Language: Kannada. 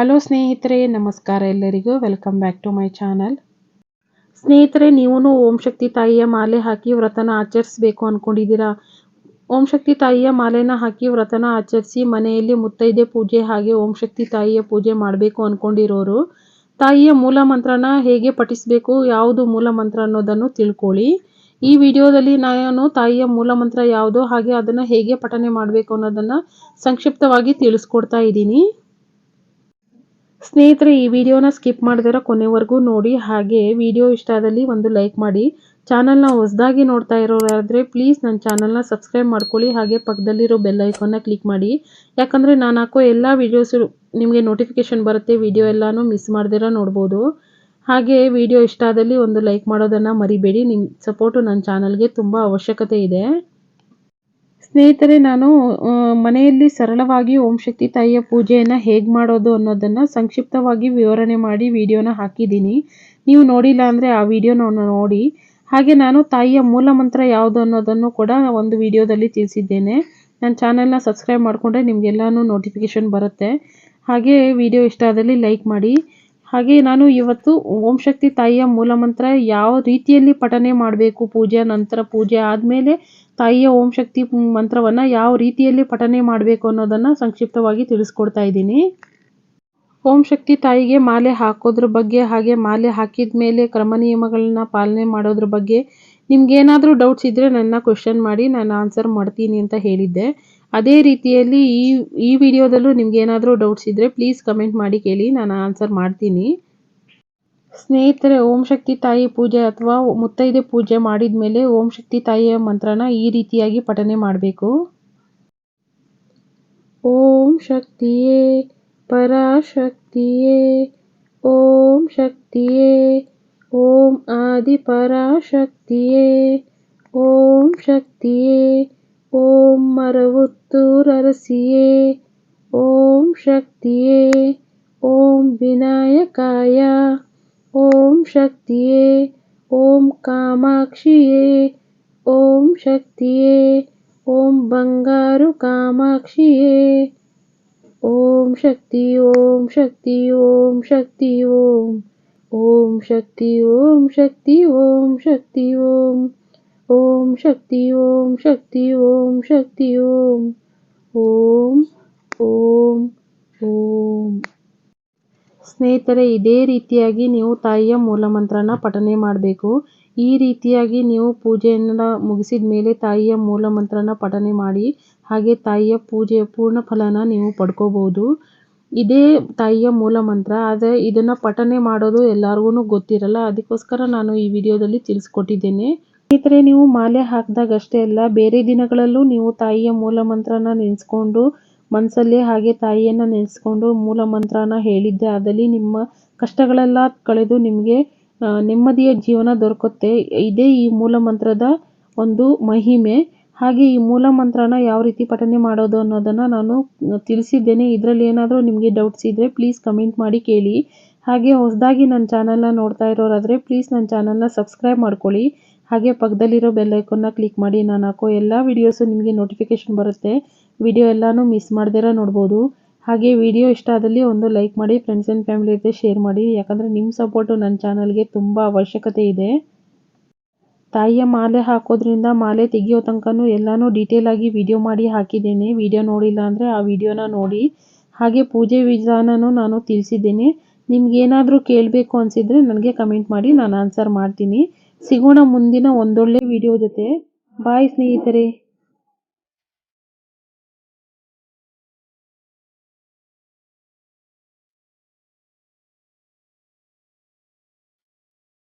ಹಲೋ ಸ್ನೇಹಿತರೆ, ನಮಸ್ಕಾರ ಎಲ್ಲರಿಗೂ. Welcome back to my channel ಸ್ನೇಹಿತರೆ ನೀವು ಓಂ ಶಕ್ತಿ ತಾಯಿಯ ಮಾಲೆ ಹಾಕಿ ವ್ರತನ ಆಚರಿಸಬೇಕು ಅಂದ್ಕೊಂಡಿದ್ದೀರಾ ಓಂ ಶಕ್ತಿ ತಾಯಿಯ ಮಾಲೆನ ಹಾಕಿ ವ್ರತನ ಆಚರಿಸಿ ಮನೆಯಲ್ಲಿ ಮುತ್ತೈದೆ ಪೂಜೆ ಹಾಗೆ ಓಂ ಶಕ್ತಿ ತಾಯಿಯ ಪೂಜೆ ಮಾಡಬೇಕು ಅಂದ್ಕೊಂಡಿರೋರು ತಾಯಿಯ ಮೂಲ ಮಂತ್ರನ ಹೇಗೆ ಪಠಿಸಬೇಕು, ಯಾವುದು ಮೂಲ ಮಂತ್ರ ಅನ್ನೋದನ್ನು ತಿಳ್ಕೊಳ್ಳಿ. ಈ ವಿಡಿಯೋದಲ್ಲಿ ನಾನು ತಾಯಿಯ ಮೂಲ ಮಂತ್ರ ಯಾವುದು ಹಾಗೆ ಅದನ್ನು ಹೇಗೆ ಪಠನೆ ಮಾಡಬೇಕು ಅನ್ನೋದನ್ನು ಸಂಕ್ಷಿಪ್ತವಾಗಿ ತಿಳಿಸ್ಕೊಡ್ತಾ ಇದ್ದೀನಿ. ಸ್ನೇಹಿತರೆ, ಈ ವಿಡಿಯೋನ ಸ್ಕಿಪ್ ಮಾಡಿದಿರ ಕೊನೆವರೆಗೂ ನೋಡಿ. ಹಾಗೆ ವಿಡಿಯೋ ಇಷ್ಟ ಆದಲ್ಲಿ ಒಂದು ಲೈಕ್ ಮಾಡಿ. ಚಾನಲ್ನ ಹೊಸದಾಗಿ ನೋಡ್ತಾ ಇರೋರಾದರೆ ಪ್ಲೀಸ್ ನನ್ನ ಚಾನಲ್ನ ಸಬ್ಸ್ಕ್ರೈಬ್ ಮಾಡ್ಕೊಳ್ಳಿ. ಹಾಗೆ ಪಕ್ಕದಲ್ಲಿರೋ ಬೆಲ್ ಐಕಾನ್ನ ಕ್ಲಿಕ್ ಮಾಡಿ. ಯಾಕಂದರೆ ನಾನು ಹಾಕೋ ಎಲ್ಲ ವೀಡಿಯೋಸು ನಿಮಗೆ ನೋಟಿಫಿಕೇಷನ್ ಬರುತ್ತೆ ವಿಡಿಯೋ ಎಲ್ಲನೂ ಮಿಸ್ ಮಾಡ್ದಿರ ನೋಡ್ಬೋದು. ಹಾಗೆ ವಿಡಿಯೋ ಇಷ್ಟ ಆದಲ್ಲಿ ಒಂದು ಲೈಕ್ ಮಾಡೋದನ್ನು ಮರಿಬೇಡಿ. ನಿಮ್ಮ ಸಪೋರ್ಟು ನನ್ನ ಚಾನಲ್ಗೆ ತುಂಬ ಅವಶ್ಯಕತೆ ಇದೆ. ಸ್ನೇಹಿತರೆ, ನಾನು ಮನೆಯಲ್ಲಿ ಸರಳವಾಗಿ ಓಂ ಶಕ್ತಿ ತಾಯಿಯ ಪೂಜೆಯನ್ನು ಹೇಗೆ ಮಾಡೋದು ಅನ್ನೋದನ್ನು ಸಂಕ್ಷಿಪ್ತವಾಗಿ ವಿವರಣೆ ಮಾಡಿ ವಿಡಿಯೋನ ಹಾಕಿದ್ದೀನಿ. ನೀವು ನೋಡಿಲ್ಲ ಅಂದರೆ ಆ ವಿಡಿಯೋನ ನೋಡಿ. ಹಾಗೆ ನಾನು ತಾಯಿಯ ಮೂಲ ಮಂತ್ರ ಯಾವುದು ಅನ್ನೋದನ್ನು ಕೂಡ ಒಂದು ವಿಡಿಯೋದಲ್ಲಿ ತಿಳಿಸಿದ್ದೇನೆ. ನನ್ನ ಚಾನೆಲ್ನ ಸಬ್ಸ್ಕ್ರೈಬ್ ಮಾಡಿಕೊಂಡ್ರೆ ನಿಮಗೆಲ್ಲನೂ ನೋಟಿಫಿಕೇಷನ್ ಬರುತ್ತೆ. ಹಾಗೆ ವಿಡಿಯೋ ಇಷ್ಟ ಆದಲ್ಲಿ ಲೈಕ್ ಮಾಡಿ. ಹಾಗೆ ನಾನು ಇವತ್ತು ಓಂ ಶಕ್ತಿ ತಾಯಿಯ ಮೂಲ ಮಂತ್ರ ಯಾವ ರೀತಿಯಲ್ಲಿ ಪಠನೆ ಮಾಡಬೇಕು ಪೂಜೆ ನಂತರ ಪೂಜೆ ಆದಮೇಲೆ ತಾಯಿಯ ಓಂ ಶಕ್ತಿ ಮಂತ್ರವನ್ನು ಯಾವ ರೀತಿಯಲ್ಲಿ ಪಠನೆ ಮಾಡಬೇಕು ಅನ್ನೋದನ್ನು ಸಂಕ್ಷಿಪ್ತವಾಗಿ ತಿಳಿಸ್ಕೊಡ್ತಾ ಇದ್ದೀನಿ. ಓಂ ಶಕ್ತಿ ತಾಯಿಗೆ ಮಾಲೆ ಹಾಕೋದ್ರ ಬಗ್ಗೆ ಹಾಗೆ ಮಾಲೆ ಹಾಕಿದ ಮೇಲೆ ಕ್ರಮ ನಿಯಮಗಳನ್ನ ಪಾಲನೆ ಮಾಡೋದ್ರ ಬಗ್ಗೆ ನಿಮ್ಗೇನಾದರೂ ಡೌಟ್ಸ್ ಇದ್ದರೆ ನನ್ನ ಕ್ವೆಶನ್ ಮಾಡಿ ನಾನು ಆನ್ಸರ್ ಮಾಡ್ತೀನಿ ಅಂತ ಹೇಳಿದ್ದೆ. ಅದೇ ರೀತಿಯಲ್ಲಿ ಈ ಈ ವಿಡಿಯೋದಲ್ಲೂ ನಿಮಗೇನಾದರೂ ಡೌಟ್ಸ್ ಇದ್ದರೆ ಪ್ಲೀಸ್ ಕಮೆಂಟ್ ಮಾಡಿ ಕೇಳಿ, ನಾನು ಆನ್ಸರ್ ಮಾಡ್ತೀನಿ. ಸ್ನೇಹಿತರೆ, ಓಂ ಶಕ್ತಿ ತಾಯಿ ಪೂಜೆ ಅಥವಾ ಮುತ್ತೈದೆ ಪೂಜೆ ಮಾಡಿದ ಮೇಲೆ ಓಂ ಶಕ್ತಿ ತಾಯಿಯ ಮಂತ್ರನ ಈ ರೀತಿಯಾಗಿ ಪಠನೆ ಮಾಡಬೇಕು. ಓಂ ಶಕ್ತಿಯೇ, ಪರಾಶಕ್ತಿಯೇ, ಓಂ ಶಕ್ತಿಯೇ ಓಂ ಆದಿ ಪರಾಶಕ್ತಿಯೇ ಓಂ ಶಕ್ತಿಯೇ ಓಂ ಮರವುತ್ತೂರರಸಿಯೇ ಓಂ ಶಕ್ತಿಯೇ ಓಂ ವಿನಾಯಕಾಯ ಓಂ ಶಕ್ತಿಯೇ ಓಂ ಕಾಮಾಕ್ಷಿಯೇ ಓಂ ಶಕ್ತಿಯೇ ಓಂ ಬಂಗಾರು ಕಾಮಾಕ್ಷಿಯೇ ಓಂ ಶಕ್ತಿ ಓಂ ಶಕ್ತಿ ಓಂ ಶಕ್ತಿ ಓಂ ಶಕ್ತಿ ಓಂ ಶಕ್ತಿ ಓಂ ಶಕ್ತಿ, ಓಂ. ಓಂ ಶಕ್ತಿ ಓಂ ಶಕ್ತಿ ಓಂ ಶಕ್ತಿ, ಓಂ. ಓಂ ಓಂ ಓಂ. ಸ್ನೇಹಿತರೆ, ಇದೇ ರೀತಿಯಾಗಿ ನೀವು ತಾಯಿಯ ಮೂಲಮಂತ್ರನ ಪಠನೆ ಮಾಡಬೇಕು. ಈ ರೀತಿಯಾಗಿ ನೀವು ಪೂಜೆಯನ್ನು ಮುಗಿಸಿದ ಮೇಲೆ ತಾಯಿಯ ಮೂಲ ಮಂತ್ರನ ಪಠನೆ ಮಾಡಿ, ಹಾಗೆ ತಾಯಿಯ ಪೂಜೆಯ ಪೂರ್ಣ ಫಲನ ನೀವು ಪಡ್ಕೋಬೋದು ಇದೇ ತಾಯಿಯ ಮೂಲ ಮಂತ್ರ. ಆದರೆ ಇದನ್ನು ಪಠನೆ ಮಾಡೋದು ಎಲ್ಲರಿಗೂ ಗೊತ್ತಿರಲ್ಲ. ಅದಕ್ಕೋಸ್ಕರ ನಾನು ಈ ವಿಡಿಯೋದಲ್ಲಿ ತಿಳಿಸ್ಕೊಟ್ಟಿದ್ದೇನೆ. ಸ್ನೇಹಿತರೆ, ನೀವು ಮಾಲೆ ಹಾಕಿದಾಗ ಅಷ್ಟೇ ಅಲ್ಲ, ಬೇರೆ ದಿನಗಳಲ್ಲೂ ನೀವು ತಾಯಿಯ ಮೂಲ ಮಂತ್ರನ ನೆನೆಸ್ಕೊಂಡು ಮನಸ್ಸಲ್ಲೇ ಹಾಗೆ ತಾಯಿಯನ್ನು ನೆನೆಸ್ಕೊಂಡು ಮೂಲ ಮಂತ್ರನ ಹೇಳಿದ್ದೆ. ಆದಲ್ಲಿ ನಿಮ್ಮ ಕಷ್ಟಗಳೆಲ್ಲ ಕಳೆದು ನಿಮಗೆ ನೆಮ್ಮದಿಯ ಜೀವನ ದೊರಕುತ್ತೆ. ಇದೇ ಈ ಮೂಲ ಮಂತ್ರದ ಒಂದು ಮಹಿಮೆ. ಹಾಗೆ ಈ ಮೂಲ ಮಂತ್ರನ ಯಾವ ರೀತಿ ಪಠನೆ ಮಾಡೋದು ಅನ್ನೋದನ್ನು ನಾನು ತಿಳಿಸಿದ್ದೇನೆ. ಇದರಲ್ಲಿ ಏನಾದರೂ ನಿಮಗೆ ಡೌಟ್ಸ್ ಇದ್ದರೆ ಪ್ಲೀಸ್ ಕಮೆಂಟ್ ಮಾಡಿ ಕೇಳಿ. ಹಾಗೆ ಹೊಸದಾಗಿ ನನ್ನ ಚಾನಲ್ನ ನೋಡ್ತಾ ಇರೋರಾದರೆ ಪ್ಲೀಸ್ ನನ್ನ ಚಾನಲ್ನ ಸಬ್ಸ್ಕ್ರೈಬ್ ಮಾಡ್ಕೊಳ್ಳಿ. ಹಾಗೆ ಪಕ್ಕದಲ್ಲಿರೋ ಬೆಲ್ಲೈಕನ್ನ ಕ್ಲಿಕ್ ಮಾಡಿ ನಾನು ಹಾಕೋ ಎಲ್ಲ ವೀಡಿಯೋಸು ನಿಮಗೆ ನೋಟಿಫಿಕೇಷನ್ ಬರುತ್ತೆ. ವಿಡಿಯೋ ಎಲ್ಲನೂ ಮಿಸ್ ಮಾಡ್ದಿರ ನೋಡ್ಬೋದು. ಹಾಗೆ ವಿಡಿಯೋ ಇಷ್ಟ ಆದಲ್ಲಿ ಒಂದು ಲೈಕ್ ಮಾಡಿ ಫ್ರೆಂಡ್ಸ್ ಆ್ಯಂಡ್ ಫ್ಯಾಮಿಲಿ ಜೊತೆ ಶೇರ್ ಮಾಡಿ. ಯಾಕಂದರೆ ನಿಮ್ಮ ಸಪೋರ್ಟು ನನ್ನ ಚಾನಲ್ಗೆ ತುಂಬ ಅವಶ್ಯಕತೆ ಇದೆ. ತಾಯಿಯ ಮಾಲೆ ಹಾಕೋದ್ರಿಂದ ಮಾಲೆ ತೆಗಿಯೋ ತನಕನೂ ಎಲ್ಲನೂ ಡೀಟೇಲಾಗಿ ವಿಡಿಯೋ ಮಾಡಿ ಹಾಕಿದ್ದೇನೆ. ವಿಡಿಯೋ ನೋಡಿಲ್ಲ ಅಂದರೆ ಆ ವಿಡಿಯೋನ ನೋಡಿ. ಹಾಗೆ ಪೂಜೆ ವಿಧಾನನೂ ನಾನು ತಿಳಿಸಿದ್ದೇನೆ. ನಿಮ್ಗೇನಾದರೂ ಕೇಳಬೇಕು ಅನಿಸಿದರೆ ನನಗೆ ಕಮೆಂಟ್ ಮಾಡಿ, ನಾನು ಆನ್ಸರ್ ಮಾಡ್ತೀನಿ. ಸಿಗೋಣ ಮುಂದಿನ ಒಂದೊಳ್ಳೆ ವಿಡಿಯೋ ಜೊತೆ. ಬಾಯ್ ಸ್ನೇಹಿತರೆ.